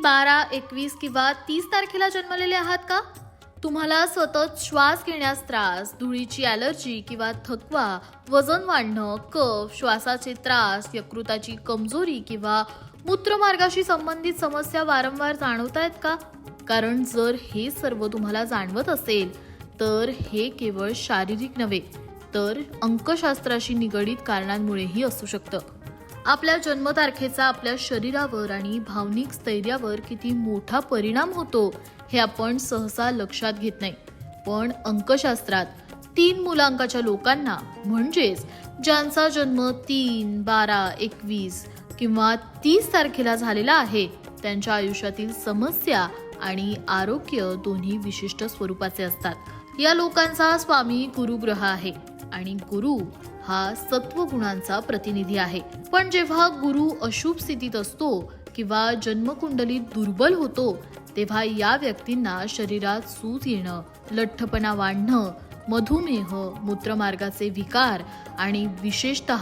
बारा एकवीस किंवा तीस तारखेला जन्मलेले आहात का? तुम्हाला सतत श्वास घेण्यास त्रास धुळीची ॲलर्जी किंवा थकवा वजन वाढणं कफ श्वासाचे त्रास यकृताची कमजोरी किंवा मूत्रमार्गाशी संबंधित समस्या वारंवार जाणवत आहेत का? कारण जर हे सर्व तुम्हाला जाणवत असेल तर हे केवळ शारीरिक नव्हे तर अंकशास्त्राशी निगडीत कारणांमुळेही असू शकतं. आपल्या जन्मतारखेचा आपल्या शरीरावर आणि भावनिक स्थैर्यावर किती मोठा परिणाम होतो हे आपण सहसा लक्षात घेत नाही. पण अंकशास्त्रात तीन मुलांकाच्या लोकांना म्हणजेच ज्यांचा जन्म तीन बारा एकवीस किंवा तीस तारखेला झालेला आहे त्यांच्या आयुष्यातील समस्या आणि आरोग्य दोन्ही विशिष्ट स्वरूपाचे असतात. या लोकांचा स्वामी गुरुग्रह आहे आणि गुरु हा सत्वगुणांचा प्रतिनिधी आहे. पण जेव्हा गुरु अशुभ स्थितीत असतो किंवा जन्मकुंडलीत दुर्बल होतो तेव्हा या व्यक्तींना शरीरात सूज येणं लठ्ठपणा वाढणं मधुमेह मूत्रमार्गाचे विकार आणि विशेषत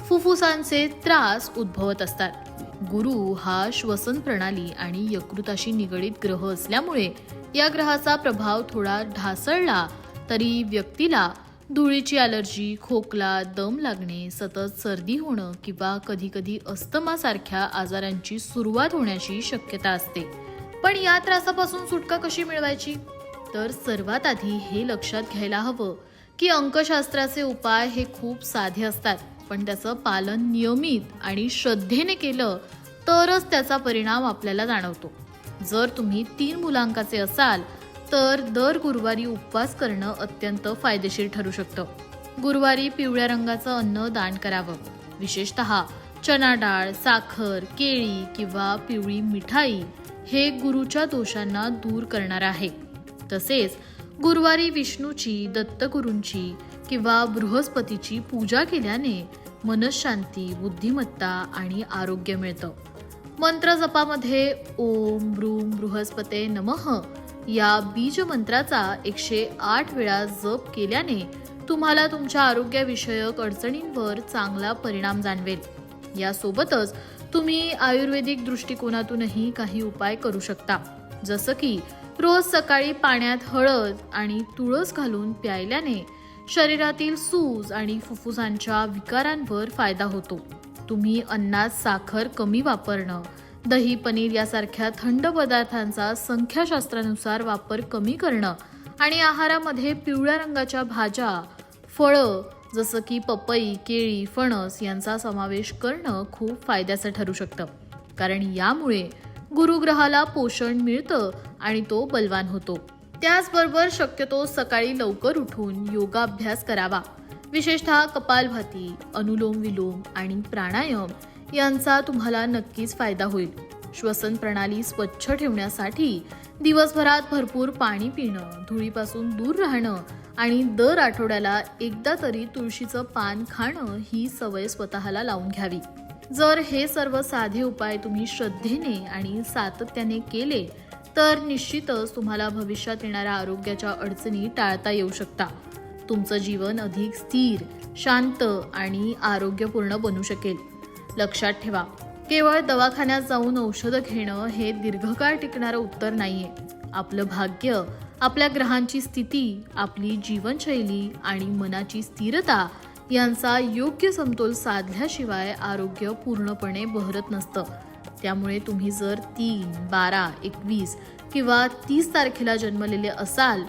फुफ्फुसांचे त्रास उद्भवत असतात. गुरु हा श्वसन प्रणाली आणि यकृताशी निगडीत ग्रह असल्यामुळे या ग्रहाचा प्रभाव थोडा ढासळला तरी व्यक्तीला धुळीची ॲलर्जी खोकला दम लागणे सतत सर्दी होणं किंवा कधीकधी अस्तमासारख्या आजारांची सुरुवात होण्याची शक्यता असते. पण या त्रासापासून सुटका कशी मिळवायची? तर सर्वात आधी हे लक्षात घ्यायला हवं की अंकशास्त्राचे उपाय हे खूप साधे असतात. पण त्याचं पालन नियमित आणि श्रद्धेने केलं तरच त्याचा परिणाम आपल्याला जाणवतो. जर तुम्ही तीन मुलांकाचे असाल तर दर गुरुवारी उपवास करणं अत्यंत फायदेशीर ठरू शकतं. गुरुवारी पिवळ्या रंगाचं अन्न दान करावं. विशेषतः चना डाळ साखर केळी किंवा पिवळी मिठाई हे गुरुच्या दोषांना दूर करणार आहे. तसेच गुरुवारी विष्णूची दत्तगुरूंची किंवा बृहस्पतीची पूजा केल्याने मनशांती बुद्धिमत्ता आणि आरोग्य मिळतं. मंत्र जपामध्ये ओम ब्रूम बृहस्पते नमः या बीज मंत्राचा एकशे आठ वेळा जप केल्याने तुम्हाला तुमच्या आरोग्याविषयक अडचणींवर चांगला परिणाम जाणवेल. यासोबतच तुम्ही आयुर्वेदिक दृष्टिकोनातूनही काही उपाय करू शकता. जसं की रोज सकाळी पाण्यात हळद आणि तुळस घालून प्यायल्याने शरीरातील सूज आणि फुफ्फुसांच्या विकारांवर फायदा होतो. तुम्ही अन्नात साखर कमी वापरणं दही पनीर यासारख्या थंड पदार्थांचा संख्याशास्त्रानुसार वापर कमी करणं आणि आहारामध्ये पिवळ्या रंगाच्या भाज्या फळं जसं की पपई केळी फणस यांचा समावेश करणं खूप फायद्याचं ठरू शकतं. कारण यामुळे गुरुग्रहाला पोषण मिळतं आणि तो बलवान होतो. त्याचबरोबर शक्यतो सकाळी लवकर उठून योगाभ्यास करावा. विशेषतः कपालभाती अनुलोम विलोम आणि प्राणायाम यांचा तुम्हाला नक्कीच फायदा होईल. श्वसन प्रणाली स्वच्छ ठेवण्यासाठी दिवसभरात भरपूर पाणी पिणं धुळीपासून दूर राहणं आणि दर आठवड्याला एकदा तरी तुळशीचं पान खाणं ही सवय स्वतःला लावून घ्यावी. जर हे सर्व साधे उपाय तुम्ही श्रद्धेने आणि सातत्याने केले तर निश्चितच तुम्हाला भविष्यात येणाऱ्या आरोग्याच्या अडचणी टाळता येऊ शकता. तुमचं जीवन अधिक स्थिर शांत आणि आरोग्यपूर्ण बनू शकेल. लक्षात ठेवा. केवळ दवाखान्यात जाऊन औषधं घेणं हे दीर्घकाळ टिकणारं उत्तर नाहीये. आपलं भाग्य आपल्या ग्रहांची स्थिती आपली जीवनशैली आणि मनाची स्थिरता यांचा योग्य समतोल साधल्याशिवाय आरोग्य पूर्णपणे बहरत नसतं. त्यामुळे तुम्ही जर तीन बारा एकवीस किंवा तीस तारखेला जन्मलेले असाल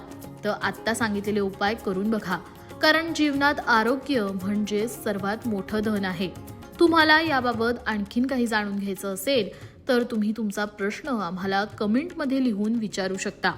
तर आत्ता सांगितलेले उपाय करून बघा. कारण जीवनात आरोग्य म्हणजे सर्वात मोठं धन आहे. तुम्हाला याबाबत आणखीन काही जाणून घ्यायचं असेल तर तुम्ही तुमचा प्रश्न आम्हाला कमेंटमध्ये लिहून विचारू शकता.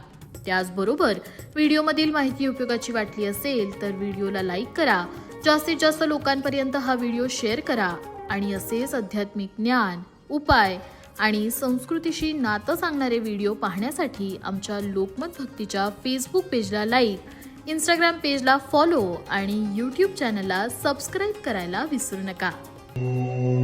त्याचबरोबर व्हिडिओमधील माहिती उपयोगाची वाटली असेल तर व्हिडिओला लाईक करा. जास्तीत जास्त लोकांपर्यंत हा व्हिडिओ शेअर करा आणि असेच आध्यात्मिक ज्ञान उपाय आणि संस्कृतीशी नातं सांगणारे व्हिडिओ पाहण्यासाठी आमच्या लोकमत भक्तीच्या फेसबुक पेजला लाईक इंस्टाग्राम पेजला फॉलो आणि यूट्यूब चॅनलला सबस्क्राईब करायला विसरू नका. Thank you.